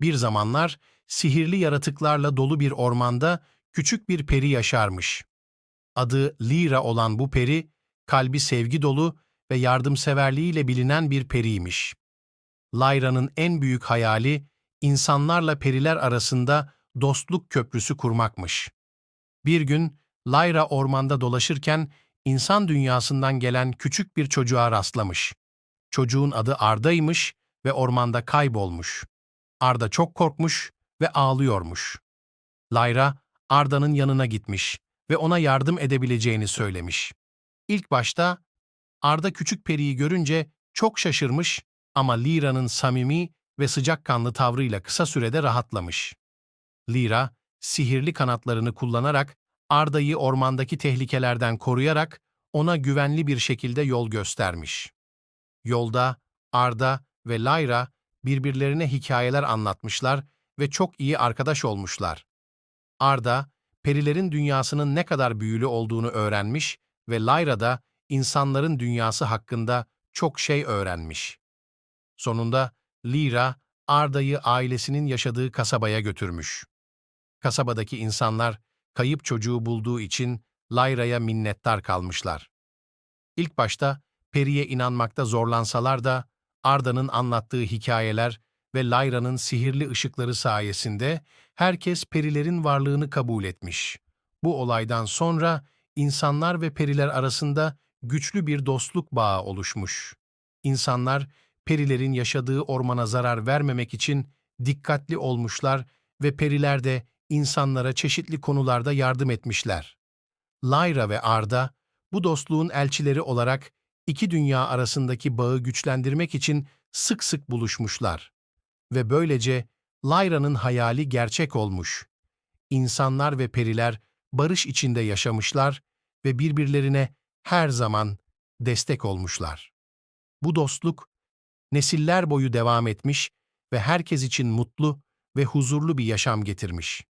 Bir zamanlar sihirli yaratıklarla dolu bir ormanda küçük bir peri yaşarmış. Adı Lira olan bu peri, kalbi sevgi dolu ve yardımseverliğiyle bilinen bir periymiş. Lyra'nın en büyük hayali, insanlarla periler arasında dostluk köprüsü kurmakmış. Bir gün Lyra ormanda dolaşırken insan dünyasından gelen küçük bir çocuğa rastlamış. Çocuğun adı Arda'ymış ve ormanda kaybolmuş. Arda çok korkmuş ve ağlıyormuş. Lyra, Arda'nın yanına gitmiş ve ona yardım edebileceğini söylemiş. İlk başta Arda küçük periyi görünce çok şaşırmış ama Lira'nın samimi ve sıcakkanlı tavrıyla kısa sürede rahatlamış. Lira, sihirli kanatlarını kullanarak Arda'yı ormandaki tehlikelerden koruyarak ona güvenli bir şekilde yol göstermiş. Yolda Arda ve Lyra birbirlerine hikayeler anlatmışlar ve çok iyi arkadaş olmuşlar. Arda, perilerin dünyasının ne kadar büyülü olduğunu öğrenmiş ve Lyra da insanların dünyası hakkında çok şey öğrenmiş. Sonunda Lyra, Arda'yı ailesinin yaşadığı kasabaya götürmüş. Kasabadaki insanlar kayıp çocuğu bulduğu için Lyra'ya minnettar kalmışlar. İlk başta Peri'ye inanmakta zorlansalar da Arda'nın anlattığı hikayeler ve Lyra'nın sihirli ışıkları sayesinde herkes perilerin varlığını kabul etmiş. Bu olaydan sonra insanlar ve periler arasında güçlü bir dostluk bağı oluşmuş. İnsanlar perilerin yaşadığı ormana zarar vermemek için dikkatli olmuşlar ve periler de insanlara çeşitli konularda yardım etmişler. Lyra ve Arda, bu dostluğun elçileri olarak iki dünya arasındaki bağı güçlendirmek için sık sık buluşmuşlar. Ve böylece Lyra'nın hayali gerçek olmuş. İnsanlar ve periler barış içinde yaşamışlar ve birbirlerine her zaman destek olmuşlar. Bu dostluk nesiller boyu devam etmiş ve herkes için mutlu ve huzurlu bir yaşam getirmiş.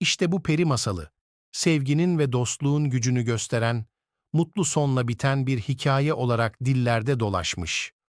İşte bu peri masalı, sevginin ve dostluğun gücünü gösteren, mutlu sonla biten bir hikaye olarak dillerde dolaşmış.